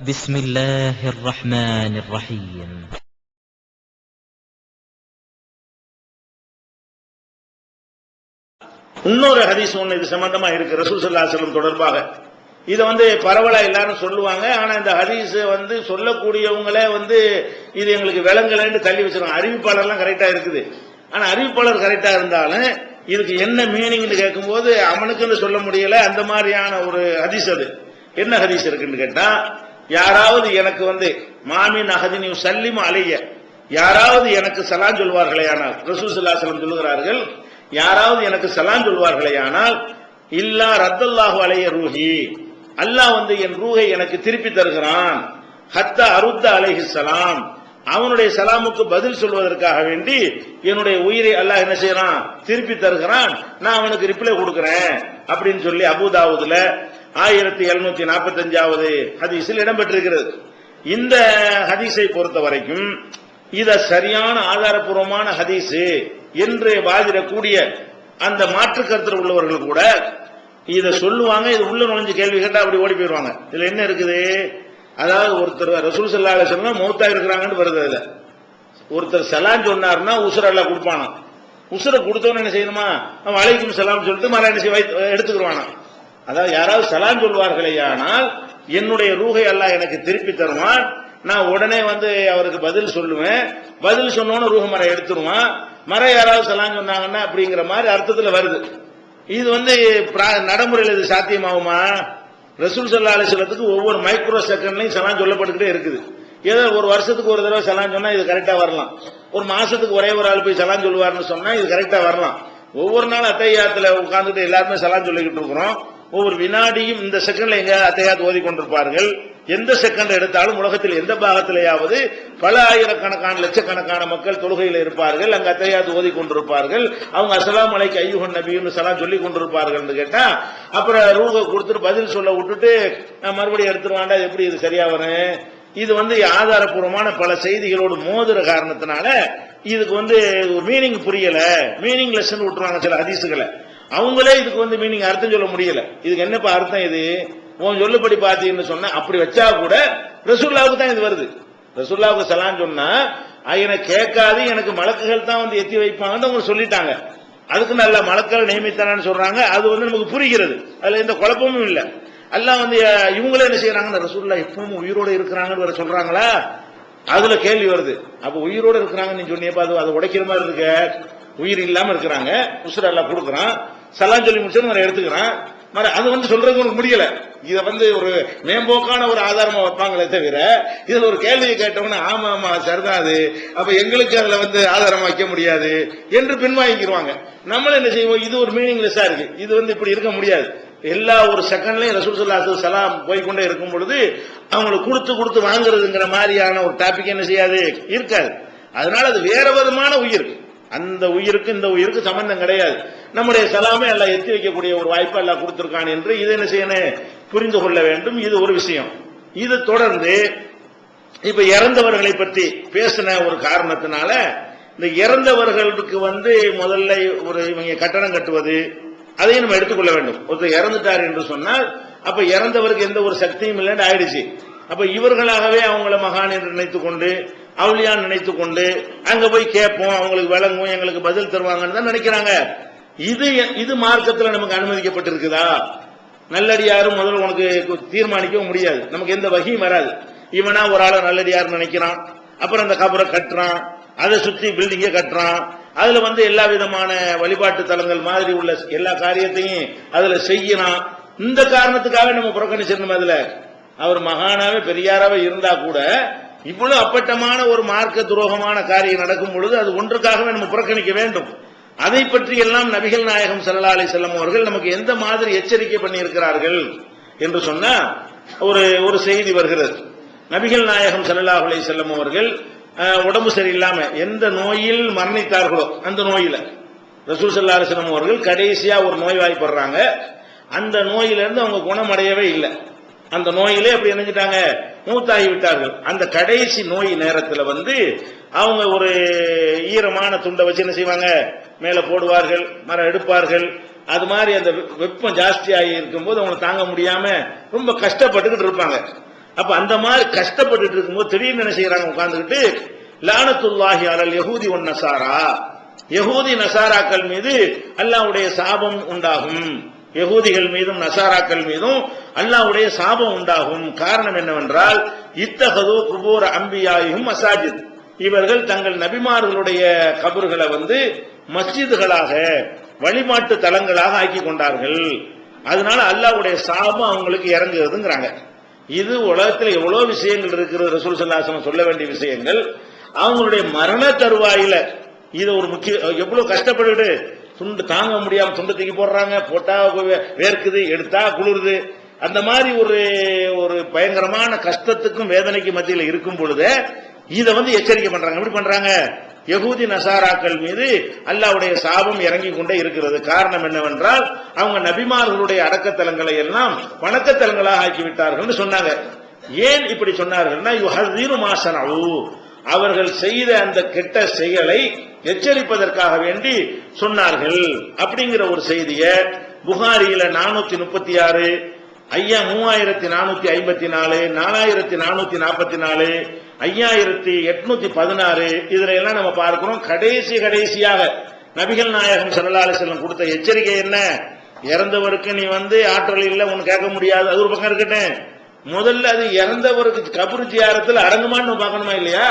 بسم الله الرحمن الرحيم இன்னொரு ஹதீஸ் ஒண்ணு இது சம்பந்தமா இருக்கு ரசூல் ஸல்லல்லாஹு அலைஹி வஸல்லம் தொடர்பாக இதை வந்து பரவலா எல்லாரும் சொல்லுவாங்க ஆனா இந்த ஹதீஸ் வந்து சொல்லக்கூடியவங்களே வந்து இது எங்களுக்கு விளங்கலைன்னு தள்ளி வச்சிருக்காங்க அறிவிப்பாளர்லாம் கரெக்டா இருக்குது ஆனா அறிவிப்பாளர் கரெக்டா இருந்தாலும் இதுக்கு என்ன மீனிங்னு கேட்கும்போது அவனுக்குன்னு சொல்ல முடியல அந்த மாதிரியான ஒரு ஹதீஸ் அது என்ன ஹதீஸ் இருக்குன்னு கேட்டா யாராவது எனக்கு வந்து மாமின் அகதினி சல்லிம் அலைய. யாராவது எனக்கு சலான் சொல்வார்களே ஆனால் ரசூல் சொல்லுகிறார்கள் யாராவது எனக்கு சலான் சொல்வார்களே ஆனால் இல்லா ரத்தல்லாஹு அலைய ரூஹி. அல்லாஹ் வந்து என் ரூஹை எனக்கு திருப்பி தருகிறான். ஹத்த அருத்த அலைஹி சலாம் அவனுடைய சலாமுக்கு பதில் சொல்வதற்காக வேண்டி என்னுடைய உயிரை அல்லாஹ் என்ன செய்யறான்? திருப்பி தருகிறான். நான் அவனுக்கு ரிப்ளை கொடுக்கிறேன் அப்படின்னு சொல்லி அபுதாவுதுல ஆயிரத்தி எழுநூத்தி நாற்பத்தி அஞ்சாவது ஹதீஸில் இடம்பெற்றிருக்கிறது. இந்த ஹதீஸை பொறுத்த வரைக்கும் இத சரியான ஆதாரபூர்வமான ஹதீஸ் என்று வாதிடக்கூடிய அந்த மாற்று கருத்தில் உள்ளவர்கள் கூட இதை சொல்லுவாங்க இது உள்ள நுழைஞ்சு கேள்வி கேட்டா அப்படி ஓடி போயிருவாங்க. இதுல என்ன இருக்குது? அதாவது ஒருத்தர் ரசூல் சல்லா அலிஸ்லாம் மௌத்தா இருக்கிறாங்கன்னு வருது அதுல. ஒருத்தர் செலான் சொன்னார்னா உசுர எல்லாம் கொடுப்பானா உசுரை கொடுத்தவன என்ன செய்யணுமா? அவன் அலைக்கும் சொல்லிட்டு மர என்ன செய்ய வைத்து- எடுத்துக்கிடுவானா அதாவது யாராவது சலான் சொல்வார்களே ஆனால் என்னுடைய ரூகை எல்லாம் எனக்கு திருப்பி தருவான். நான் உடனே வந்து அவருக்கு பதில் சொல்லுவேன். பதில் சொன்னோன்னு ரூஹ மரம் எடுத்துருவான். மரம் யாராவது சலான் சொன்னாங்கன்னா அப்படிங்கிற மாதிரி அர்த்தத்தில் வருது. இது வந்து நடைமுறையில் இது சாத்தியமாகுமா? ரசூல் சல்லா அலிஸ்லத்துக்கு ஒவ்வொரு மைக்ரோ செகண்ட்லையும் சலான் சொல்லப்பட்டுக்கிட்டே இருக்குது. ஏதோ ஒரு வருஷத்துக்கு ஒரு தடவை சலான் சொன்னா இது கரெக்டா வரலாம். ஒரு மாசத்துக்கு ஒரே ஒரு ஆள் போய் சலான் சொல்லுவார்னு சொன்னா இது கரெக்டா வரலாம். ஒவ்வொரு நாள் அத்தையாத்துல உட்காந்துட்டு எல்லாருமே சலான் சொல்லிக்கிட்டு இருக்கிறோம். ஒவ்வொரு வினாடியும் இந்த செகண்ட்ல எங்க அத்தையாத் ஓதி கொண்டிருப்பார்கள். எந்த செகண்ட் எடுத்தாலும் உலகத்தில் எந்த பாகத்திலேயாவது பல ஆயிரக்கணக்கான லட்சக்கணக்கான மக்கள் தொழுகையில் இருப்பார்கள். அங்க அத்தையாவது ஓதி கொண்டிருப்பார்கள். அவங்க அசலாம் அலைக்கு ஐயுகன் நபின்னு சலாம் சொல்லி கொண்டிருப்பார்கள் கேட்டா அப்புறம் ரூக கொடுத்துட்டு பதில் சொல்ல விட்டுட்டு அஹ், மறுபடியும் எடுத்துருவாண்டா எப்படி இது சரியா வரும்? இது வந்து ஆதாரப்பூர்வமான பல செய்திகளோடு மோதுற காரணத்தினால இதுக்கு வந்து மீனிங் புரியல. மீனிங் லெசன் விட்டுருவாங்க சில அதிசுகளை அவங்களே இதுக்கு வந்து மீனிங் அர்த்தம் சொல்ல முடியல. இதுக்கு என்னப்பா அர்த்தம் இது? உன் சொல்லுபடி பார்த்தீங்கன்னு சொன்ன அப்படி வச்சா கூட ரசூல்லாவுக்கு தான் இது வருது. ரசூல்லாவுக்கு சலான்னு சொன்னா என்னை கேட்காது எனக்கு மலக்குகள் தான் வந்து எத்தி வைப்பாங்கன்னு அவங்க சொல்லிட்டாங்க. அதுக்கு நல்ல மலக்கள் நியமித்தானு சொல்றாங்க. அது வந்து நமக்கு புரிகிறது. அதுல எந்த குழப்பமும் இல்லை. எல்லாம் வந்து இவங்களே என்ன செய்யறாங்க ரசூல்லா எப்பவும் உயிரோடு இருக்கிறாங்கன்னு வேற சொல்றாங்களா? அதுல கேள்வி வருது. அப்ப உயிரோடு இருக்கிறாங்கன்னு நீ சொன்னியப்ப அது அதை உடைக்கிற மாதிரி இருக்க. உயிர் இல்லாம இருக்கிறாங்க. உசுர எல்லாம் கொடுக்குறான். சலாம் சொல்லி முடிச்சது நான் எடுத்துக்கிறேன். அது வந்து சொல்றது உனக்கு முடியல. இதை வந்து ஒரு மேம்போக்கான ஒரு ஆதாரமா வைப்பாங்களே தவிர இதுல ஒரு கேள்வியை கேட்டவன ஆமா ஆமா சரிதான் அது. அப்ப எங்களுக்கு அதுல வந்து ஆதாரம் வைக்க முடியாது என்று பின்வாங்கிடுவாங்க நம்மள என்ன செய்வோம்? இது ஒரு மீனிங்லெஸ்ஸா இருக்கு. இது வந்து இப்படி இருக்க முடியாது. எல்லா ஒரு செகண்ட்லயும் ரசூல் சல்லாஹு சலாம் போய்கொண்டே இருக்கும் பொழுது அவங்களுக்கு கொடுத்து கொடுத்து வாங்குறதுங்கிற மாதிரியான ஒரு டாபிக் என்ன செய்யாது? இருக்காது. அதனால அது வேற விதமான உயிர். அந்த உயிருக்கு இந்த உயிருக்கு சம்பந்தம் கிடையாது. நம்முடைய செலாமை எல்லாம் எத்தி வைக்கக்கூடிய ஒரு வாய்ப்பு எல்லாம் கொடுத்துருக்கான் என்று இது என்ன செய்யணும்? புரிந்து கொள்ள வேண்டும். இது ஒரு விஷயம். இது தொடர்ந்து இப்ப இறந்தவர்களை பற்றி பேசின ஒரு காரணத்தினால இந்த இறந்தவர்களுக்கு வந்து முதல்ல ஒரு இவங்க கட்டணம் கட்டுவது அதையும் நம்ம எடுத்துக்கொள்ள வேண்டும். ஒருத்தர் இறந்துட்டார் என்று சொன்னால் அப்ப இறந்தவருக்கு எந்த ஒரு சக்தியும் இல்லைன்னு ஆயிடுச்சு. அப்ப இவர்களாகவே அவங்கள மகான் என்று நினைத்துக் கொண்டு அவுளியான் நினைத்துக் கொண்டு அங்க போய் கேட்போம் அவங்களுக்கு விளங்கும் எங்களுக்கு பதில் தருவாங்கன்னு தான் நினைக்கிறாங்க. இது இது மார்க்கத்துல நமக்கு அனுமதிக்கப்பட்டிருக்குதா? நல்லடியாரும் முதல்ல உனக்கு தீர்மானிக்கவும் முடியாது. நமக்கு எந்த வகையும் வராது. இவனா ஒரு ஆளை நல்லடியார் நினைக்கிறான். அப்புறம் அந்த கபரை கட்டுறான். அதை சுத்தி பில்டிங்க கட்டுறான். அதுல வந்து எல்லா விதமான வழிபாட்டு தலங்கள் மாதிரி உள்ள எல்லா காரியத்தையும் அதுல செய்யறான். இந்த காரணத்துக்காக நம்ம புறக்கணிச்சிருந்தோம் அதுல? அவர் மகானாவே பெரியாராவே இருந்தா கூட இவ்வளவு அப்பட்டமான ஒரு மார்க்க துரோகமான காரியம் நடக்கும் பொழுது அது ஒன்றுக்காகவே நம்ம புறக்கணிக்க வேண்டும். அதை பற்றி எல்லாம் நபிகள் நாயகம் சல்லா அலி செல்லம் அவர்கள் நமக்கு எந்த மாதிரி எச்சரிக்கை பண்ணியிருக்கிறார்கள் என்று சொன்னா ஒரு ஒரு செய்தி வருகிறது. நபிகள் நாயகம் சல்லா அலி செல்லம் அவர்கள் உடம்பு சரியில்லாம எந்த நோயில் மரணித்தார்களோ அந்த நோயில ரசூல் சல்லா அலைஹி வஸல்லம் அவர்கள் கடைசியா ஒரு நோய் வாய்ப்படுறாங்க அந்த நோயிலிருந்து அவங்க குணமடையவே இல்லை. அந்த நோயிலே அப்படி நினைஞ்சிட்டாங்க மூத்தாகி விட்டார்கள் அந்த கடைசி நோய் நேரத்தில் வந்து அவங்க ஒரு ஈரமான துண்டை வச்சு என்ன செய்வாங்க? மேலே போடுவார்கள் மரம் எடுப்பார்கள். அது மாதிரி அந்த வெப்பம் ஜாஸ்தியாகி இருக்கும்போது அவங்களை தாங்க முடியாம ரொம்ப கஷ்டப்பட்டுக்கிட்டு இருப்பாங்க. அப்ப அந்த மாதிரி கஷ்டப்பட்டுட்டு இருக்கும்போது திடீர்னு என்ன செய்யறாங்க? உட்காந்துக்கிட்டு லானத்துல்லாஹி அலல் யகூதி ஒன் நசாரா. யகூதி நசாராக்கள் மீது அல்லாவுடைய சாபம் உண்டாகும். யகூதிகள் மீதும் நசாராக்கள் மீதும் அல்லாஹ்வுடைய சாபம் உண்டாகும் காரணம் என்னவென்றால் இத்தகது குபூர் அம்பியாயும் மசாஜித். இவர்கள் தங்கள் நபிமார்களுடைய கபர்களை வந்து மஸ்ஜிதுகளாக வழிபாட்டு தலங்களாக ஆக்கி கொண்டார்கள். அதனால அல்லாஹ்வுடைய சாபம் அவங்களுக்கு இறங்குறதுங்கிறாங்க இது உலகத்தில் எவ்வளவு விஷயங்கள் இருக்கிறது ரசூல் சல்லாசனம் சொல்ல வேண்டிய விஷயங்கள். அவங்களுடைய மரண தருவாயில இது ஒரு முக்கிய எவ்வளவு கஷ்டப்பட்டுட்டு துண்டு தாங்க முடியாம துண்டு தூக்கி போடுறாங்க போட்டா வேர்க்குது எடுத்தா குளிருது. அந்த மாதிரி ஒரு ஒரு பயங்கரமான கஷ்டத்துக்கும் வேதனைக்கும் மத்தியில் இருக்கும் பொழுது இதை வந்து எச்சரிக்கை பண்றாங்க. எப்படி பண்றாங்க? யகூதி நசாராக்கள் மீது அல்லாவுடைய சாபம் இறங்கி கொண்டே இருக்கிறது. காரணம் என்னவென்றால் அவங்க நபிமார்களுடைய அடக்கத்தலங்களை எல்லாம் வணக்கத்தலங்களாக ஆக்கிவிட்டார்கள் சொன்னாங்க. ஏன் இப்படி சொன்னார்கள்னா யுஹதீரு மாசனவு அவர்கள் செய்த அந்த கெட்ட செயலை எச்சரிப்பதற்காக வேண்டி சொன்னார்கள். அப்படிங்கிற ஒரு செய்தியை புகாரியில நானூத்தி முப்பத்தி ஆறு ஐயா மூவாயிரத்தி நானூத்தி ஐம்பத்தி நாலு நாலாயிரத்தி நானூத்தி நாற்பத்தி நாலு ஐயாயிரத்தி எட்நூத்தி பதினாறு இதுல எல்லாம் நம்ம பார்க்கிறோம் கடைசி கடைசியாக நபிகள் நாயகம் ஸல்லல்லாஹு செல்லம் கொடுத்த எச்சரிக்கை என்ன? இறந்தவருக்கு நீ வந்து ஆற்றல் இல்ல உன் கேட்க முடியாது. அது ஒரு பக்கம் இருக்கட்டும். முதல்ல அது இறந்தவருக்கு கபரு ஜியாரத்தில் அடங்குமான்னு பார்க்கணுமா இல்லையா?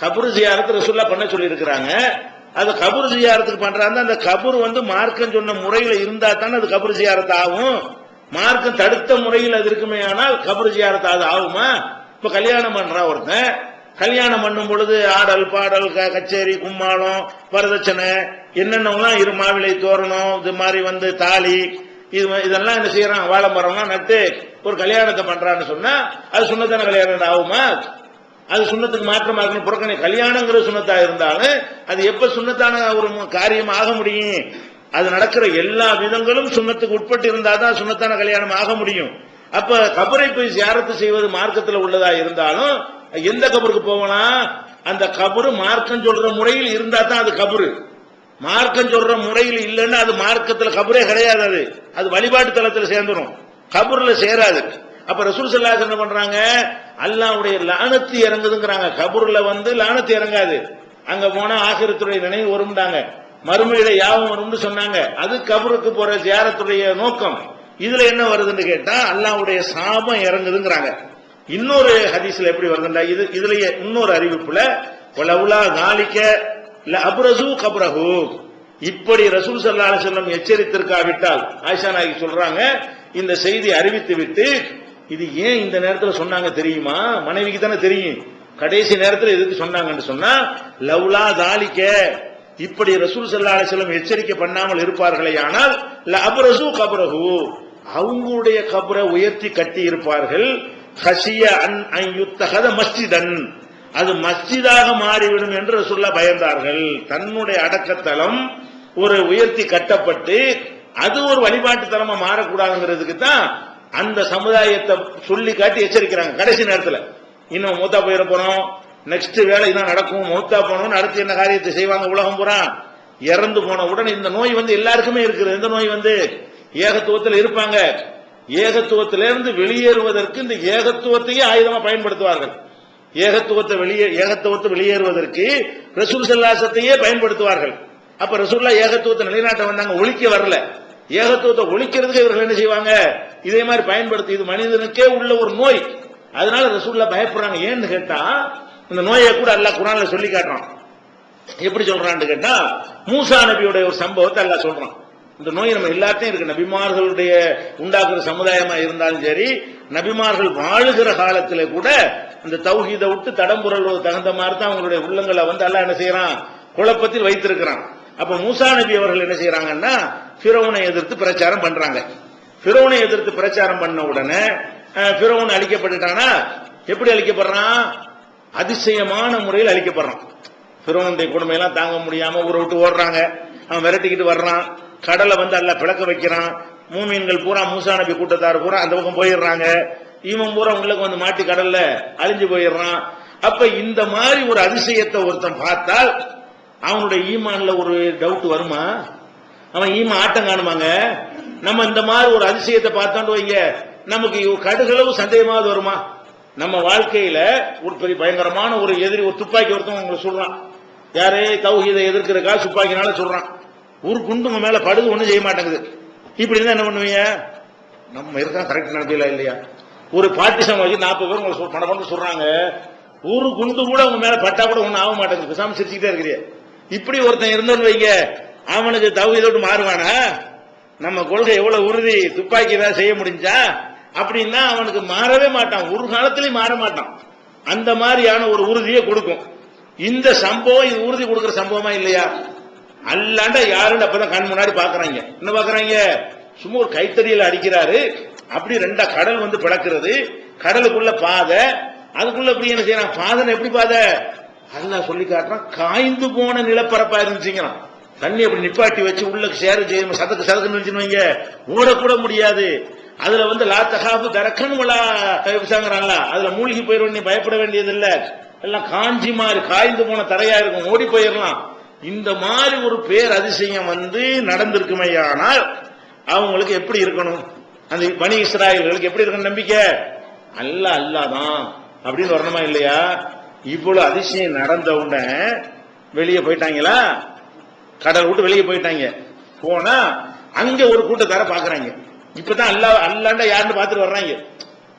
கபரு ஜியாரத்து ரசூல்லா பண்ண சொல்லி இருக்கிறாங்க அது கபரு ஜியாரத்துக்கு பண்றாங்க. அந்த கபூர் வந்து மார்க்கம் சொன்ன முறையில் இருந்தா தானே அது கபரு ஜியாரத்து ஆகும் மார்க்கம் தடுத்த முறையில் அது இருக்குமே ஆனால் கபர் ஜியாரத்து அது ஆகுமா? இப்ப கல்யாணம் பண்றா ஒருத்தன். கல்யாணம் பண்ணும் பொழுது ஆடல் பாடல் க- கச்சேரி கும்மாளம் வரதட்சணை என்னென்னலாம் இரு மாவிளை தோரணம் இது மாதிரி வந்து தாலி இது இதெல்லாம் என்ன செய்யறான்? வாழை மரம்லாம் நட்டு ஒரு கல்யாணத்தை பண்றான்னு சொன்னா அது சுண்ணத்தான கல்யாணம் ஆகுமா? அது சுண்ணத்துக்கு மாற்றமா இருக்கணும் புறக்கணி கல்யாணங்கிற சுண்ணத்தா இருந்தாலும் அது எப்ப சுண்ணத்தான ஒரு காரியம் ஆக முடியும்? அது நடக்கிற எல்லா விதங்களும் சுண்ணத்துக்கு உட்பட்டு இருந்தாதான் சுண்ணத்தான கல்யாணம் ஆக முடியும். அப்ப கபரை போய் சியாரத்து செய்வது மார்க்கத்தில் உள்ளதா இருந்தாலும் எந்த கபருக்கு போவனா அந்த கபரு மார்க்கம் சொல்ற முறையில் இருந்தா தான் அது கபரு. மார்க்கம் சொல்ற முறையில் இல்லைன்னா அது மார்க்கத்தில் கபரே கிடையாது அது. அது வழிபாட்டு தளத்தில் சேர்ந்துடும் கபூர்ல சேராது. அப்ப ரசூல் ஸல்லல்லாஹு என்ன பண்றாங்க? அல்லாவுடைய லானத்து இறங்குதுங்கிறாங்க. கபூர்ல வந்து லானத்து இறங்காது. அங்க போனா ஆசிரியத்துடைய நினைவு வரும்டாங்க. மறுமையில யாவும் வரும்னு சொன்னாங்க. அது கபருக்கு போற ஜியாரத்துடைய நோக்கம். இதுல என்ன வருதுன்னு கேட்டா அல்லாவுடைய சாபம் இறங்குதுங்கிறாங்க. இன்னொரு ஹதீஸ்ல எப்படி வருதுண்டா? இது இதுலயே இன்னொரு அறிவிப்புல உலவுலா காலிக்க இல்ல அப்ரசு கப்ரஹு. இப்படி ரசூல் ஸல்லல்லாஹு செல்லம் எச்சரித்திருக்காவிட்டால் ஆயிஷா நாயகி சொல்றாங்க இந்த செய்தி அறிவித்து விட்டு இது ஏன் இந்த நேரத்தில் சொன்னாங்க தெரியுமா? மனைவிக்கு தானே தெரியும். கடைசி நேரத்தில் எதுக்கு சொன்னாங்கன்னு சொன்னா லவ்லா தாலிக்க. இப்படி ரசூல் ஸல்லல்லாஹு அலைஹி எச்சரிக்கை பண்ணாமல் இருப்பார்களே ஆனால் ல அவங்களுடைய கபரை உயர்த்தி கட்டி இருப்பார்கள். ஹசிய அன் அன் யுத்தகத மஸ்ஜிதன். அது மஸ்ஜிதாக மாறிவிடும் என்று சொல்ல பயந்தார்கள். தன்னுடைய அடக்கத்தலம் ஒரு உயர்த்தி கட்டப்பட்டு அது ஒரு வழிபாட்டு தலமா மாறக்கூடாதுங்கிறதுக்கு தான் அந்த சமுதாயத்தை சொல்லி காட்டி எச்சரிக்கிறாங்க. கடைசி நேரத்தில். இன்னும் மூத்தா போயிட போறோம். நெக்ஸ்ட் வேலை இதான் நடக்கும்? மூத்தா போனவன் அடுத்து என்ன காரியத்தை செய்வாங்க உலகம் பூரா இறந்து போன உடனே இந்த நோய் வந்து எல்லாருக்குமே இருக்குது. இந்த நோய் வந்து? ஏகத்துவத்தில் இருப்பாங்க. ஏகத்துவத்திலிருந்து வெளியேறுவதற்கு இந்த ஏகத்துவத்தையே ஆயுதமா பயன்படுத்துவார்கள். ஏகத்துவத்தை வெளியே ஏகத்துவத்தை வெளியேறுவதற்கு ரசூல் செல்லாசத்தையே பயன்படுத்துவார்கள். அப்ப ரசூல்லா ஏகத்துவத்தை நிலைநாட்ட வந்தாங்க ஒழிக்க வரல. ஏகத்துவத்தை ஒழிக்கிறதுக்கு இவர்கள் என்ன செய்வாங்க? இதே மாதிரி பயன்படுத்தி இது மனிதனுக்கே உள்ள ஒரு நோய். அதனால ரசூல்லா பயப்படுறாங்க. ஏன்னு கேட்டா இந்த நோயை கூட அல்லாஹ் குரான்ல சொல்லி காட்டுறான். எப்படி சொல்றான்னு கேட்டா மூசா நபியுடைய ஒரு சம்பவத்தை அல்லாஹ் சொல்றான். இந்த நோய் நம்ம எல்லாத்தையும் இருக்கு. நபிமார்களுடைய உண்டாக்குற சமுதாயமா இருந்தாலும் சரி நபிமார்கள் வாழுகிற காலத்துல கூட இந்த தௌஹீதை விட்டு தடம்புரல் தகுந்த மாதிரி தான் அவங்களுடைய உள்ளங்களை வந்து எல்லாம் என்ன செய்யறான்? குழப்பத்தில் வைத்திருக்கிறான். அப்ப மூசா நபி அவர்கள் என்ன செய்யறாங்கன்னா பிறவுனை எதிர்த்து பிரச்சாரம் பண்றாங்க. பிறவுனை எதிர்த்து பிரச்சாரம் பண்ண உடனே பிறவுன் அழிக்கப்பட்டுட்டானா? எப்படி அழிக்கப்படுறான்? அதிசயமான முறையில் அழிக்கப்படுறான். பிறவனுடைய கொடுமையெல்லாம் தாங்க முடியாம ஊரை விட்டு ஓடுறாங்க. அவன் விரட்டிக்கிட்டு வர்றான். கடலை வந்து அல்ல பிளக்க வைக்கிறான். மூமீன்கள் பூரா மூசா நபி கூட்டத்தார் பூரா அந்த பக்கம் போயிடுறாங்க. இவன் பூரா உங்களுக்கு வந்து மாட்டி கடல்ல அழிஞ்சு போயிடுறான். அப்ப இந்த மாதிரி ஒரு அதிசயத்தை ஒருத்தன் பார்த்தால் அவனுடைய ஈமான்ல ஒரு டவுட் வருமா? அவன் ஈமா ஆட்டம் காணுமாங்க? நம்ம இந்த மாதிரி ஒரு அதிசயத்தை பார்த்தாண்டு வைங்க. நமக்கு கடுகளவு சந்தேகமாவது வருமா? நம்ம வாழ்க்கையில ஒரு பெரிய பயங்கரமான ஒரு எதிரி ஒரு துப்பாக்கி ஒருத்தன் உங்களை சொல்றான். யாரே தௌஹீதை எதிர்க்கிறக்கா துப்பாக்கினால சொல்றான். ஒரு குண்டு உங்க மேல படுது ஒண்ணும் செய்ய மாட்டேங்குது. இப்படி இருந்தா என்ன பண்ணுவீங்க? நம்ம இருக்கா கரெக்ட் நடப்பீங்களா இல்லையா? ஒரு பாட்டி வச்சு நாற்பது பேர் உங்களை சொல்~ பணம் பண்ணி சொல்றாங்க. ஒரு குண்டு கூட உங்க மேல பட்டா கூட ஒண்ணும் ஆக மாட்டேங்குது. பேசாம சிரிச்சுக்கிட்டே இருக்கிறீங்க. இப்படி ஒருத்தன் இருந்தோன்னு வைங்க. அவனுக்கு தௌஹீதோடு மாறுவானா? நம்ம கொள்கை எவ்வளவு உறுதி துப்பாக்கி ஏதாவது செய்ய முடிஞ்சா அப்படின்னா அவனுக்கு மாறவே மாட்டான். ஒரு காலத்திலயும் மாற மாட்டான். அந்த மாதிரியான ஒரு உறுதியை கொடுக்கும். இந்த சம்பவம் இது உறுதி கொடுக்குற சம்பவமா இல்லையா? அல்லாண்ட யாருன்னு அப்பதான் கண் முன்னாடி பாக்குறாங்க என்ன பாக்குறாங்க சும்மா ஒரு கைத்தறியில அடிக்கிறாரு. அப்படி ரெண்டா கடல் வந்து பிளக்கிறது. கடலுக்குள்ள பாதை. அதுக்குள்ள இப்படி என்ன செய்யறான்? பாதை எப்படி பாதை? அல்லாஹ் சொல்லி காட்டுறான். காய்ந்து போன நிலப்பரப்பா இருந்துச்சுங்கிறான். தண்ணி அப்படி நிப்பாட்டி வச்சு உள்ள சேர செய்யும் சதக்கு சதக்குன்னு வச்சுன்னு ஓடக்கூட முடியாது. அதுல வந்து லா தகாபு தரக்கன் வலா அதுல மூழ்கி போயிடும் நீ பயப்பட வேண்டியது இல்ல எல்லாம் காஞ்சி மாதிரி காய்ந்து போன தரையா இருக்கும். ஓடி போயிடலாம் இந்த மாதிரி ஒரு பேர் அதிசயம் வந்து நடந்திருக்குமையானால் அவங்களுக்கு எப்படி இருக்கணும்? அந்த பனி இஸ்ராயல்களுக்கு எப்படி இருக்கணும் நம்பிக்கை? அல்ல அல்லாதான். அப்படின்னு வரணுமா இல்லையா? இவ்வளவு அதிசயம் நடந்த உடனே வெளியே போயிட்டாங்களா? கடல் விட்டு வெளியே போயிட்டாங்க. போனா அங்க ஒரு கூட்டத்தார பாக்குறாங்க இப்பதான் அல்லா அல்லாண்டா யாருன்னு பார்த்துட்டு வர்றாங்க.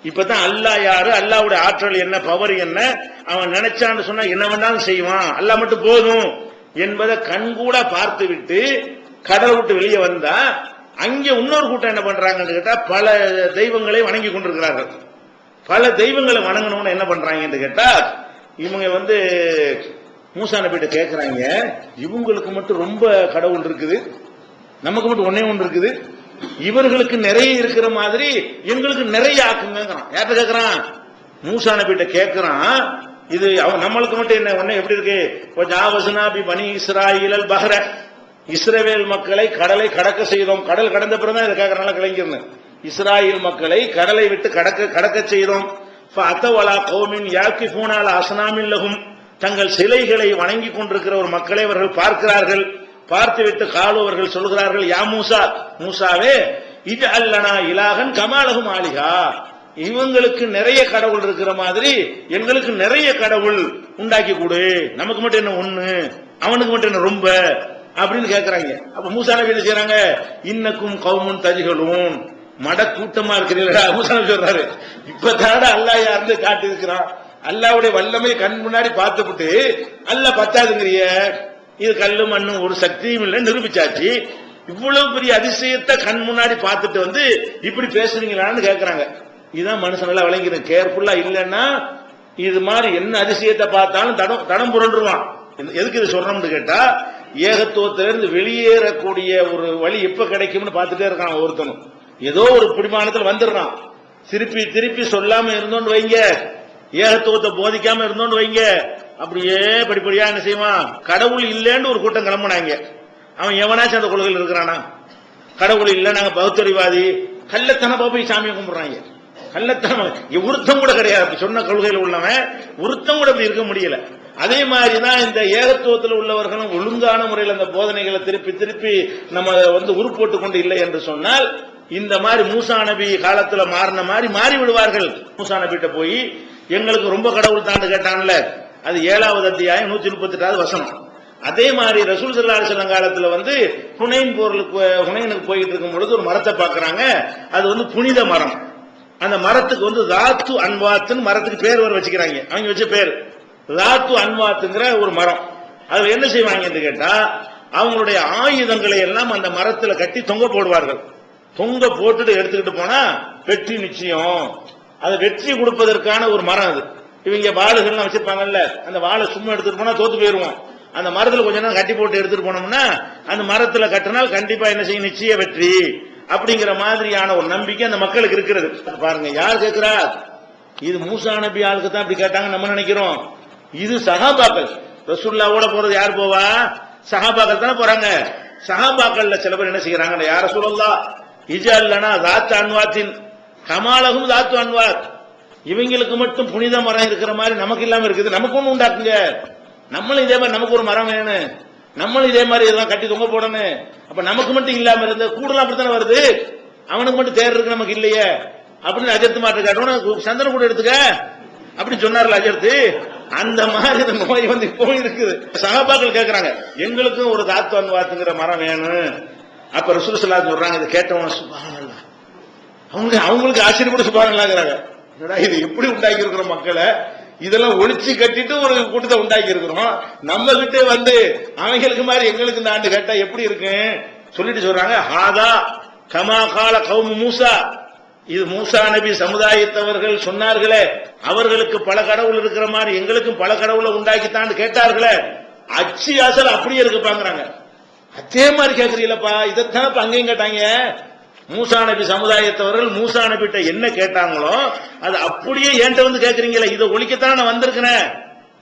இப்பதான் அல்லாஹ் யாரு அல்லாவுடைய ஆற்றல் என்ன பவர் என்ன அவன் நினைச்சான்னு சொன்னா என்ன வேணாலும் செய்வான். அல்லாஹ் மட்டும் போதும் என்பதை கண்கூட பார்த்து விட்டு கடல் விட்டு வெளியே வந்தா அங்க இன்னொரு கூட்டம் என்ன பண்றாங்கன்னு கேட்டா பல தெய்வங்களை வணங்கி கொண்டிருக்கிறார்கள். பல தெய்வங்களை வணங்கணும்னு என்ன பண்றாங்கன்னு கேட்டா இவங்க வந்து மூசா நபிட்ட கேக்குறாங்க இவங்களுக்கு மட்டும் ரொம்ப கடவுள் இருக்குது நமக்கு மட்டும் ஒன்னே ஒன்று இருக்குது இவர்களுக்கு நிறைய இருக்கிற மாதிரி எங்களுக்கு நிறைய ஆக்குங்கிறான் யார்கிட்ட கேக்குறான்? மூசா நபிட்ட கேக்குறான். இது அவன் நம்மளுக்கு மட்டும் என்ன? ஒண்ணு எப்படி இருக்கு? கொஞ்சம் ஆவசனா பி பனி இஸ்ராயிலல் பஹ்ர. இஸ்ரவேல் மக்களை கடலை கடக்க செய்தோம். கடல் கடந்த பிறகுதான் இதை கேட்கறனால கலைஞர்னு. இஸ்ராயல் மக்களை கடலை விட்டு கடக்க கடக்க செய்தோம். அத்தவலா கௌமின் யாக்கி பூனால அசனாமின் லகும் தங்கள் சிலைகளை வணங்கி கொண்டிருக்கிற ஒரு மக்களை அவர்கள் பார்க்கிறார்கள். பார்த்துவிட்டு காலு அவர்கள் சொல்கிறார்கள் யா மூசா மூசாவே இது அல்லனா இலாகன் கமாலகும் ஆலிகா இவங்களுக்கு நிறைய கடவுள் இருக்கிற மாதிரி எங்களுக்கு நிறைய கடவுள் உண்டாக்கி கொடு. நமக்கு மட்டும் என்ன ஒண்ணு? அவனுக்கு மட்டும் என்ன ரொம்ப? அப்படின்னு கேக்குறாங்க. அப்ப மூசா நபி என்ன செய்யறாங்க இன்னக்கும் கவுமுன் தஜிகளும் மட கூட்டமா இருக்கிறீங்களா மூசா நபி சொல்றாரு. இப்பதான அல்லா யாருன்னு காட்டி இருக்கிறான் அல்லாவுடைய வல்லமை கண் முன்னாடி பார்த்துவிட்டு அல்ல பத்தாதுங்கிறிய. இது கல்லு மண்ணும் ஒரு சக்தியும் இல்லை நிரூபிச்சாச்சு. இவ்வளவு பெரிய அதிசயத்தை கண் முன்னாடி பார்த்துட்டு வந்து இப்படி பேசுறீங்களான்னு கேட்கறாங்க இதுதான் மனுஷன் நல்லா விளங்கிடும் கேர்ஃபுல்லா இல்லைன்னா இது மாதிரி என்ன அதிசயத்தை பார்த்தாலும் தடம் தடம் புரண்டுருவான். எதுக்கு இது சொல்றோம்னு கேட்டா ஏகத்துவத்திலிருந்து வெளியேறக்கூடிய ஒரு வழி எப்ப கிடைக்கும்னு பார்த்துட்டே இருக்கான் ஒருத்தனும். ஏதோ ஒரு பிடிமானத்தில் வந்துடுறான். திருப்பி திருப்பி சொல்லாம இருந்தோன்னு வைங்க. ஏகத்துவத்தை போதிக்காம இருந்தோன்னு வைங்க. அப்படியே படிப்படியா என்ன செய்வான்? கடவுள் இல்லைன்னு ஒரு கூட்டம் கிளம்புனாங்க. அவன் எவனாச்சும் அந்த கொள்கையில் இருக்கிறானா? கடவுள் இல்லை நாங்க பௌத்தறிவாதி கள்ளத்தனமா போய் சாமியை கும்பிடுறாங்க. கள்ளத்தனம். ஒருத்தம் கூட கிடையாது. சொன்ன கொள்கையில் உள்ளவன் ஒருத்தம் கூட அப்படி இருக்க முடியல. அதே மாதிரிதான் இந்த ஏகத்துவத்தில் உள்ளவர்களும் ஒழுங்கான முறையில் அந்த போதனைகளை திருப்பி திருப்பி நம்ம வந்து உருப்போட்டு கொண்டு இல்லை என்று சொன்னால் இந்த மாதிரி மூசா நபி காலத்துல மாறின மாதிரி மாறி விடுவார்கள் மூசா நபிட்ட போய் எங்களுக்கு ரொம்ப கடவுள் தாண்டு கேட்டான்ல. அது ஏழாவது அத்தியாயம் நூத்தி முப்பத்தி எட்டாவது வசனம். அதே மாதிரி ரசூல் சல்லா அலிஸ்லாம் காலத்துல வந்து ஹுனைன் போர்களுக்கு ஹுனைனுக்கு போயிட்டு இருக்கும் பொழுது ஒரு மரத்தை பாக்குறாங்க அது வந்து புனித மரம். அந்த மரத்துக்கு வந்து ராத்து அன்வாத்துன்னு மரத்துக்கு பேர் வர வச்சுக்கிறாங்க. அவங்க வச்ச பேர். ராத்து அன்வாத்துங்கிற ஒரு மரம். அதுல என்ன செய்வாங்கன்னு கேட்டா அவங்களுடைய ஆயுதங்களை எல்லாம் அந்த மரத்துல கட்டி தொங்க போடுவார்கள். தொங்க போட்டுட்டு எடுத்துக்கிட்டு போனா வெற்றி நிச்சயம். அது வெற்றி கொடுப்பதற்கான ஒரு மரம் அது. இவங்க வாளுகள்லாம் வச்சிருப்பாங்கல்ல அந்த வாழை சும்மா எடுத்துட்டு போனா தோத்து போயிருவோம். அந்த மரத்துல கொஞ்ச நேரம் கட்டி போட்டு எடுத்துட்டு போனோம்னா அந்த மரத்துல கட்டினால் கண்டிப்பா என்ன செய்யும்? நிச்சய வெற்றி. அப்படிங்கிற மாதிரியான ஒரு நம்பிக்கை அந்த மக்களுக்கு இருக்கிறது. பாருங்க யார் கேட்கிறா இது மூசா நபி ஆளுக்கு தான் அப்படி கேட்டாங்க நம்ம நினைக்கிறோம். இது சகாபாக்கள். ரசூல்லாவோட போறது யார் போவா? சகாபாக்கள் தானே போறாங்க. சகாபாக்கள்ல சில பேர் என்ன செய்யறாங்க யார சொல்லலாம் இல்லனா தாத்து அன்வாத்தின் கமாலகும் தாத்து அன்வாத். இவங்களுக்கு மட்டும் புனித மரம் இருக்கிற மாதிரி நமக்கு இல்லாம இருக்குது. நமக்கு ஒண்ணு உண்டாக்குங்க. நம்மளும் இதே மாதிரி நமக்கு ஒரு மரம் வேணும். நம்மளும் இதே மாதிரி இதெல்லாம் கட்டி தொங்க போடணும். அப்ப நமக்கு மட்டும் இல்லாம இருந்த கூடலாம் அப்படித்தானே வருது? அவனுக்கு மட்டும் தேர் இருக்கு நமக்கு இல்லையே. அப்படின்னு அஜர்த்து மாட்டு காட்டணும் சந்தன கூட எடுத்துக்க. அப்படி சொன்னார்ல அஜர்த்து அந்த மாதிரி இந்த நோய் வந்து இப்போ இருக்குது. சகாபாக்கள் கேக்குறாங்க எங்களுக்கும் ஒரு தாத்வான் வாத்துங்கிற மரம் வேணும். அப்ப ரசூல் சொல்றாங்க இதை கேட்டவன் சுபஹானல்லாஹ் அவங்க அவங்களுக்கு ஆச்சரியப்பட்டு சுபாரங்களாங்கிறாங்க என்னடா இது எப்படி உண்டாக்கி இருக்கிறோம் மக்களை? இதெல்லாம் ஒழிச்சு கட்டிட்டு ஒரு கூட்டத்தை உண்டாக்கி இருக்கிறோம் நம்ம கிட்ட வந்து அவங்களுக்கு மாதிரி எங்களுக்கு இந்த ஆண்டு கேட்டா எப்படி இருக்கு? சொல்லிட்டு சொல்றாங்க ஹாதா கமா கால கவுமு மூசா. இது மூசா நபி சமுதாயத்தவர்கள் சொன்னார்களே அவர்களுக்கு பல கடவுள் இருக்கிற மாதிரி எங்களுக்கும் பல கடவுளை உண்டாக்கித்தான்னு கேட்டார்களே. அச்சு அசல் அப்படியே இருக்குப்பாங்கிறாங்க அதே மாதிரி கேக்குறீங்களப்பா இதைத்தான் அங்கேயும் கேட்டாங்க. மூசா நபி சமுதாயத்தவர்கள் மூசா நபிட்ட என்ன கேட்டாங்களோ அது அப்படியே என்கிட்ட வந்து கேக்குறீங்களே? இதை ஒழிக்கத்தான் நான் வந்திருக்கிறேன்.